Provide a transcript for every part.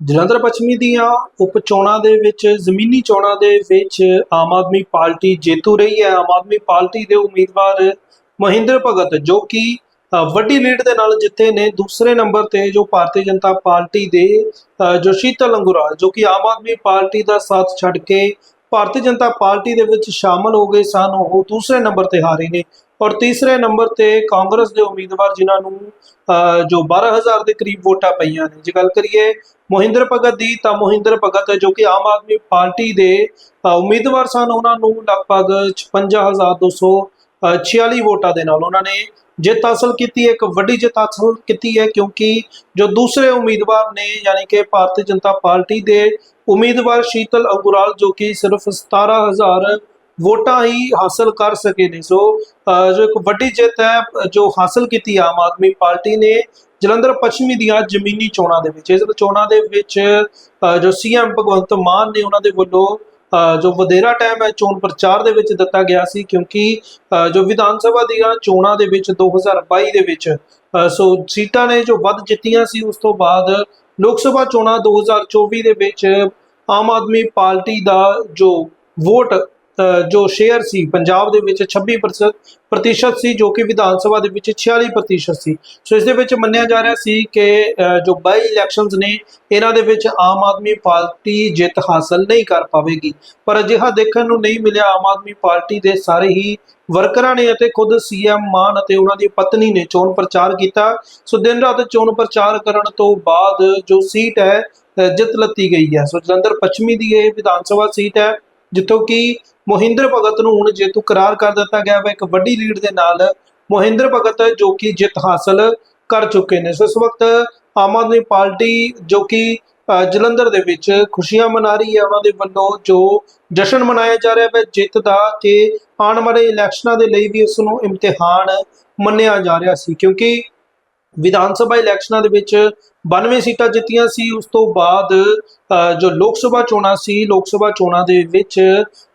ਜਲੰਧਰ ਪੱਛਮੀ ਦੀਆਂ ਉਪ ਚੋਣਾਂ ਦੇ ਵਿੱਚ, ਜ਼ਮੀਨੀ ਚੋਣਾਂ ਦੇ ਵਿੱਚ ਆਮ ਆਦਮੀ ਪਾਰਟੀ ਜੇਤੂ ਰਹੀ ਹੈ। ਆਮ ਆਦਮੀ ਪਾਰਟੀ ਦੇ ਉਮੀਦਵਾਰ ਮਹਿੰਦਰ ਭਗਤ, ਜੋ ਕਿ ਵੱਡੀ ਲੀਡ ਦੇ ਨਾਲ ਜਿੱਤੇ ਨੇ। ਦੂਸਰੇ ਨੰਬਰ ਤੇ ਜੋ ਭਾਰਤੀ ਜਨਤਾ ਪਾਰਟੀ ਦੇ ਜੋਸ਼ੀਤਾ ਜੋ ਜੋ ਕਿ ਆਮ ਆਦਮੀ ਪਾਰਟੀ ਦਾ ਸਾਥ ਛੱਡ ਕੇ ਭਾਰਤੀ ਜਨਤਾ ਪਾਰਟੀ ਦੇ ਵਿੱਚ ਸ਼ਾਮਲ ਹੋ ਗਏ ਸਨ, ਉਹ ਦੂਸਰੇ ਨੰਬਰ ਤੇ ਹਾਰੇ ਨੇ। ਔਰ ਤੀਸਰੇ ਨੰਬਰ ਤੇ ਕਾਂਗਰਸ ਦੇ ਉਮੀਦਵਾਰ ਜਿਨ੍ਹਾਂ ਨੂੰ ਅ, ਜੋ 12000 ਦੇ ਕਰੀਬ ਵੋਟਾਂ ਪਈਆਂ ਨੇ। ਜੇ ਗੱਲ ਕਰੀਏ ਮੋਹਿੰਦਰ ਭਗਤ ਦੀ ਤਾਂ ਮੋਹਿੰਦਰ ਭਗਤ ਜੋ ਕਿ ਆਮ ਆਦਮੀ ਪਾਰਟੀ ਦੇ ਉਮੀਦਵਾਰ ਸਨ ਉਹਨਾਂ ਨੂੰ ਲਗਭਗ 56246 ਵੋਟਾਂ ਦੇ ਨਾਲ ਉਹਨਾਂ ਨੇ ਜਿੱਤ ਹਾਸਲ ਕੀਤੀ। ਇੱਕ ਵੱਡੀ ਜਿੱਤ ਹਾਸਲ ਕੀਤੀ ਹੈ ਕਿਉਂਕਿ ਜੋ ਦੂਸਰੇ ਉਮੀਦਵਾਰ ਨੇ ਯਾਨੀ ਕਿ ਭਾਰਤੀ ਜਨਤਾ ਪਾਰਟੀ ਦੇ ਉਮੀਦਵਾਰ ਸ਼ੀਤਲ ਅੰਗੁਰਾਲ ਜੋ ਕਿ ਸਿਰਫ 17000 ਵੋਟਾਂ ਹੀ ਹਾਸਲ ਕਰ ਸਕੇ ਨੇ। ਸੋ ਜੋ ਇੱਕ ਵੱਡੀ ਜਿੱਤ ਹੈ ਜੋ ਹਾਸਲ ਕੀਤੀ ਆਮ ਆਦਮੀ ਪਾਰਟੀ ਨੇ ਜਲੰਧਰ ਪੱਛਮੀ ਦੀਆਂ ਜ਼ਮੀਨੀ ਚੋਣਾਂ ਦੇ ਵਿੱਚ। ਇਸ ਚੋਣਾਂ ਦੇ ਵਿੱਚ ਅ, ਜੋ ਸੀਐਮ ਭਗਵੰਤ ਮਾਨ ਨੇ ਉਹਨਾਂ ਦੇ ਵੱਲੋਂ ਅ, ਜੋ ਵਧੇਰਾ ਟਾਈਮ ਹੈ ਚੋਣ ਪ੍ਰਚਾਰ ਦੇ ਵਿੱਚ ਦਿੱਤਾ ਗਿਆ ਸੀ ਕਿਉਂਕਿ ਅ, ਜੋ ਵਿਧਾਨ ਸਭਾ ਦੀਆਂ ਚੋਣਾਂ ਦੇ ਵਿੱਚ 2022 ਦੇ ਵਿੱਚ ਸੋ ਸੀਟਾਂ ਨੇ ਜੋ ਵੱਧ ਜਿੱਤੀਆਂ ਸੀ ਉਸ ਤੋਂ ਬਾਅਦ ਲੋਕ ਸਭਾ ਚੋਣਾਂ 2024 ਦੇ ਵਿੱਚ ਆਮ ਆਦਮੀ ਪਾਰਟੀ ਦਾ ਜੋ ਵੋਟ ਜੋ ਸ਼ੇਅਰ ਸੀ, ਪੰਜਾਬ ਦੇ ਵਿੱਚ 26% ਪ੍ਰਤੀਸ਼ਤ ਸੀ, ਜੋ ਕਿ ਵਿਧਾਨ ਸਭਾ ਦੇ ਵਿੱਚ 46% ਸੀ। ਸੋ ਇਸ ਦੇ ਵਿੱਚ ਮੰਨਿਆ ਜਾ ਰਿਹਾ ਸੀ ਕਿ ਜੋ ਬਾਈ ਇਲੈਕਸ਼ਨਸ ਨੇ, ਇਹਨਾਂ ਦੇ ਵਿੱਚ ਆਮ ਆਦਮੀ ਪਾਰਟੀ ਜਿੱਤ ਹਾਸਲ ਨਹੀਂ ਕਰ ਪਾਵੇਗੀ। ਪਰ ਅਜਿਹਾ ਦੇਖਣ ਨੂੰ ਨਹੀਂ ਮਿਲਿਆ। ਆਮ ਆਦਮੀ ਪਾਰਟੀ ਦੇ ਸਾਰੇ ਹੀ ਵਰਕਰਾਂ ਨੇ ਅਤੇ ਖੁਦ ਸੀਐਮ ਮਾਨ ਅਤੇ ਉਹਨਾਂ ਦੀ ਪਤਨੀ ਨੇ ਚੋਣ ਪ੍ਰਚਾਰ ਕੀਤਾ। ਸੋ ਦਿਨ ਰਾਤ ਚੋਣ ਪ੍ਰਚਾਰ ਕਰਨ ਤੋਂ ਬਾਅਦ ਜੋ ਸੀਟ ਹੈ ਜਿੱਤ ਲੱਤੀ ਗਈ ਹੈ। ਸੋ ਜਲੰਧਰ ਪੱਛਮੀ ਦੀ ਇਹ ਵਿਧਾਨ ਸਭਾ ਸੀਟ ਹੈ। ਜਿੱਥੋਂ ਕਿ ਮੋਹਿੰਦਰ ਭਗਤ ਨੂੰ ਹੁਣ ਜੇਤੂ ਕਰਾਰ ਕਰ ਦਿੱਤਾ ਗਿਆ ਹੈ ਇੱਕ ਵੱਡੀ ਲੀਡ ਦੇ ਨਾਲ ਮੋਹਿੰਦਰ ਭਗਤ ਜੋ ਕਿ ਜਿੱਤ ਹਾਸਲ ਕਰ ਚੁੱਕੇ ਨੇ। ਸੋ ਇਸ ਵਕਤ ਆਮ ਆਦਮੀ ਪਾਰਟੀ ਜੋ ਕਿ ਅ, ਜਲੰਧਰ ਦੇ ਵਿੱਚ ਖੁਸ਼ੀਆਂ ਮਨਾ ਰਹੀ ਹੈ ਉਹਨਾਂ ਦੇ ਵੱਲੋਂ ਜੋ ਜਸ਼ਨ ਮਨਾਇਆ ਜਾ ਰਿਹਾ ਹੈ ਜਿੱਤ ਦਾ ਕਿ ਆਉਣ ਵਾਲੇ ਇਲੈਕਸ਼ਨਾਂ ਦੇ ਲਈ ਵੀ ਇਸ ਨੂੰ ਇਮਤਿਹਾਨ ਮੰਨਿਆ ਜਾ ਰਿਹਾ ਸੀ। ਕਿਉਂਕਿ ਵਿਧਾਨ ਸਭਾ ਇਲੈਕਸ਼ਨਾਂ ਦੇ ਵਿੱਚ 92 ਸੀਟਾਂ ਜਿੱਤੀਆਂ ਸੀ, ਉਸ ਤੋਂ ਬਾਅਦ ਜੋ ਲੋਕ ਸਭਾ ਚੋਣਾਂ ਸੀ, ਲੋਕ ਸਭਾ ਚੋਣਾਂ ਦੇ ਵਿੱਚ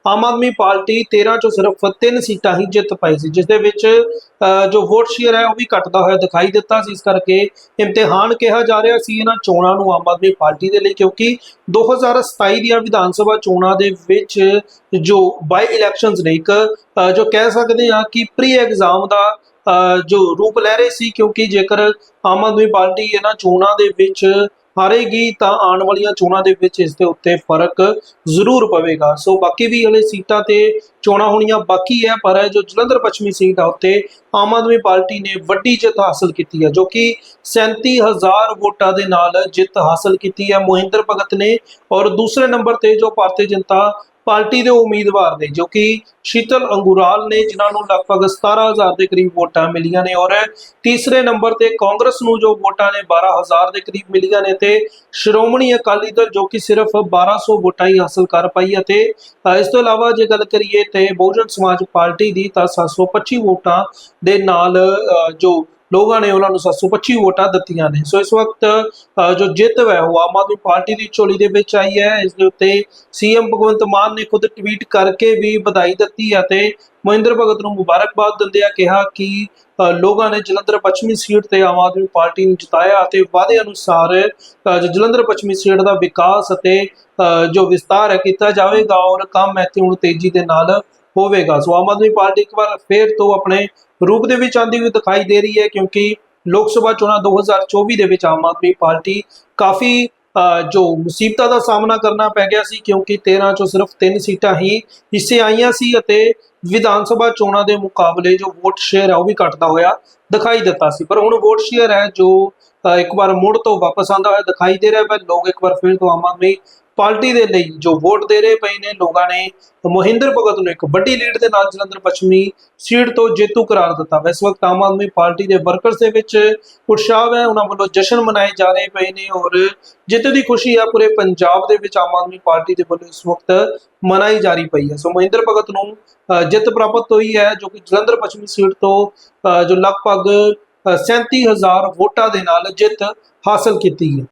ਆਮ ਆਦਮੀ ਪਾਰਟੀ 13 ਚੋਂ ਸਿਰਫ 3 ਸੀਟਾਂ ਹੀ ਜਿੱਤ ਪਾਈ ਸੀ, ਜਿਸ ਦੇ ਵਿੱਚ ਜੋ ਵੋਟ ਸ਼ੇਅਰ ਹੈ ਉਹ ਵੀ ਘਟਦਾ ਹੋਇਆ ਦਿਖਾਈ ਦਿੱਤਾ ਸੀ। ਇਸ ਕਰਕੇ ਇਮਤਿਹਾਨ ਕਿਹਾ ਜਾ ਰਿਹਾ ਸੀ ਇਹਨਾਂ ਚੋਣਾਂ ਨੂੰ ਆਮ ਆਦਮੀ ਪਾਰਟੀ ਦੇ ਲਈ, ਕਿਉਂਕਿ 2027 ਦੀਆਂ ਵਿਧਾਨ ਸਭਾ ਚੋਣਾਂ ਦੇ ਵਿੱਚ ਜੋ ਬਾਈ ਇਲੈਕਸ਼ਨਸ ਨੇ ਇੱਕ ਜੋ ਕਹਿ ਸਕਦੇ ਹਾਂ ਕਿ ਪ੍ਰੀ ਐਗਜ਼ਾਮ ਦਾ ਜੋ ਰੂਪ ਲੈ ਰਹੇ ਸੀ, ਕਿਉਂਕਿ ਜੇਕਰ ਆਮ ਆਦਮੀ ਪਾਰਟੀ ਇਹਨਾਂ ਚੋਣਾਂ ਦੇ ਵਿੱਚ ਹਾਰੇਗੀ, ਤਾਂ ਆਉਣ ਵਾਲੀਆਂ ਚੋਣਾਂ ਦੇ ਵਿੱਚ ਇਸ ਦੇ ਉੱਤੇ ਫ਼ਰਕ ਜ਼ਰੂਰ ਪਵੇਗਾ। ਸੋ ਬਾਕੀ ਵੀ ਹਲੇ ਸੀਟਾਂ ਤੇ ਚੋਣਾਂ ਹੋਣੀਆਂ ਬਾਕੀ ਹੈ, ਪਰ ਜੋ ਜਲੰਧਰ ਪੱਛਮੀ ਸੀਟ ਆ, ਉੱਤੇ ਆਮ ਆਦਮੀ ਪਾਰਟੀ ਨੇ ਵੱਡੀ ਜਿੱਤ ਹਾਸਲ ਕੀਤੀ ਹੈ, ਜੋ ਕਿ 37000 ਵੋਟਾਂ ਦੇ ਨਾਲ ਜਿੱਤ ਹਾਸਲ ਕੀਤੀ ਹੈ। ਮੋਹਿੰਦਰ ਭਗਤ ਨੇ ਔਰ ਦੂਸਰੇ ਨੰਬਰ ਤੇ ਜੋ ਭਾਰਤੀ ਜਨਤਾ ਪਾਰਟੀ ਦੇ ਉਮੀਦਵਾਰ ਨੇ, ਜੋ ਕਿ ਸ਼ੀਤਲ ਅੰਗੁਰਾਲ ਨੇ, ਜਿਨ੍ਹਾਂ ਨੂੰ ਲਗਭਗ 17000 ਦੇ ਕਰੀਬ ਵੋਟਾਂ ਮਿਲੀਆਂ ਨੇ ਔਰ ਤੀਸਰੇ ਨੰਬਰ ਤੇ ਕਾਂਗਰਸ ਨੂੰ ਜੋ ਵੋਟਾਂ ਨੇ 12000 ਦੇ ਕਰੀਬ ਮਿਲੀਆਂ ਨੇ ਤੇ ਸ਼੍ਰੋਮਣੀ ਅਕਾਲੀ ਦਲ, ਜੋ ਕਿ ਸਿਰਫ 1200 ਵੋਟਾਂ ਹੀ ਹਾਸਲ ਕਰ ਪਾਈ ਅਤੇ ਇਸ ਤੋਂ ਇਲਾਵਾ ਜੇ ਗੱਲ ਕਰੀਏ ਤੇ ਬਹੁਜਨ ਸਮਾਜ ਪਾਰਟੀ ਦੀ, ਤਾਂ 725 ਵੋਟਾਂ ਦੇ ਨਾਲ ਜੋ ਲੋਕਾਂ ਨੇ ਉਹਨਾਂ ਨੂੰ 725 ਵੋਟਾਂ ਦਿੱਤੀਆਂ ਨੇ। ਸੋ ਇਸ ਵਕਤ ਜੋ ਜਿੱਤ ਹੈ ਉਹ ਆਮ ਆਦਮੀ ਪਾਰਟੀ ਦੀ ਝੋਲੀ ਦੇ ਵਿੱਚ ਆਈ ਹੈ। ਇਸ ਦੇ ਉੱਤੇ ਸੀਐਮ ਭਗਵੰਤ ਮਾਨ ਨੇ ਖੁਦ ਟਵੀਟ ਕਰਕੇ ਵੀ ਵਧਾਈ ਦਿੱਤੀ ਹੈ ਮਹਿੰਦਰ ਭਗਤ ਨੂੰ ਮੁਬਾਰਕਬਾਦ ਦਿੰਦਿਆਂ ਕਿਹਾ ਕਿ ਲੋਕਾਂ ਨੇ ਜਲੰਧਰ ਪੱਛਮੀ ਸੀਟ ਤੇ ਆਮ ਆਦਮੀ ਪਾਰਟੀ ਨੂੰ ਜਿਤਾਇਆ ਅਤੇ ਵਾਅਦੇ ਅਨੁਸਾਰ ਜਲੰਧਰ ਪੱਛਮੀ ਸੀਟ ਦਾ ਵਿਕਾਸ ਅਤੇ ਅ, ਜੋ ਵਿਸਤਾਰ ਹੈ ਕੀਤਾ ਜਾਵੇਗਾ ਔਰ ਕੰਮ ਇੱਥੇ ਹੁਣ ਤੇਜ਼ੀ ਦੇ ਨਾਲ ਹੋਵੇਗਾ। ਸੋ ਆਮ ਆਦਮੀ ਪਾਰਟੀ ਇੱਕ ਵਾਰ ਫੇਰ ਤੋਂ ਆਪਣੇ ਰੂਪ ਦੇ ਵਿੱਚ ਆਂਦੀ ਹੋਈ ਦਿਖਾਈ ਦੇ ਰਹੀ ਹੈ ਕਿਉਂਕਿ ਲੋਕ ਸਭਾ ਚੋਣਾਂ 2024 ਦੇ ਵਿੱਚ ਆਮ ਆਦਮੀ ਪਾਰਟੀ ਕਾਫੀ ਜੋ ਮੁਸੀਬਤਾਂ ਦਾ ਸਾਹਮਣਾ ਕਰਨਾ ਪੈ ਗਿਆ ਸੀ ਕਿਉਂਕਿ 13 ਚੋਂ ਸਿਰਫ 3 ਸੀਟਾਂ ਹੀ ਹਿੱਸੇ ਆਈਆਂ ਸੀ ਅਤੇ ਵਿਧਾਨ ਸਭਾ ਚੋਣਾਂ ਦੇ ਮੁਕਾਬਲੇ ਜੋ ਵੋਟ ਸ਼ੇਅਰ ਹੈ ਉਹ ਵੀ ਘਟਦਾ ਹੋਇਆ ਦਿਖਾਈ ਦਿੱਤਾ ਸੀ। ਪਰ ਹੁਣ ਵੋਟ ਸ਼ੇਅਰ ਹੈ ਜੋ ਇੱਕ ਵਾਰ ਮੁੜ ਤੋਂ ਵਾਪਸ ਆਂਦਾ ਹੋਇਆ ਦਿਖਾਈ ਦੇ ਰਿਹਾ ਹੈ। ਲੋਕ ਇੱਕ ਵਾਰ ਫਿਰ ਤੋਂ ਆਮ ਆਦਮੀ ਪਾਰਟੀ ਦੇ ਲਈ ਜੋ ਵੋਟ ਦੇ ਰਹੇ ਪਏ ਨੇ ਲੋਕਾਂ ਨੇ ਮੋਹਿੰਦਰ ਭਗਤ ਨੂੰ ਇੱਕ ਵੱਡੀ ਲੀਡ ਦੇ ਨਾਲ ਜਲੰਧਰ ਪੱਛਮੀ ਸੀਟ ਤੋਂ ਜੇਤੂ ਕਰਾਰ ਦਿੱਤਾ। ਵਾ ਇਸ ਵਕਤ ਆਮ ਆਦਮੀ ਪਾਰਟੀ ਦੇ ਵਰਕਰਸ ਦੇ ਵਿੱਚ ਉਤਸ਼ਾਹ ਹੈ ਉਹਨਾਂ ਵੱਲੋਂ ਜਸ਼ਨ ਮਨਾਏ ਜਾ ਰਹੇ ਪਏ ਨੇ ਔਰ ਜਿੱਤ ਦੀ ਖੁਸ਼ੀ ਆ ਪੂਰੇ ਪੰਜਾਬ ਦੇ ਵਿੱਚ ਆਮ ਆਦਮੀ ਪਾਰਟੀ ਦੇ ਵੱਲੋਂ ਇਸ ਵਕਤ ਮਨਾਈ ਜਾ ਰਹੀ ਪਈ ਹੈ। ਸੋ ਮਹਿੰਦਰ ਭਗਤ ਨੂੰ ਜਿੱਤ ਪ੍ਰਾਪਤ ਹੋਈ ਹੈ ਜੋ ਕਿ ਜਲੰਧਰ ਪੱਛਮੀ ਸੀਟ ਤੋਂ ਜੋ ਲਗਭਗ ਅ, 37000 ਵੋਟਾਂ ਦੇ ਨਾਲ ਜਿੱਤ ਹਾਸਲ ਕੀਤੀ ਹੈ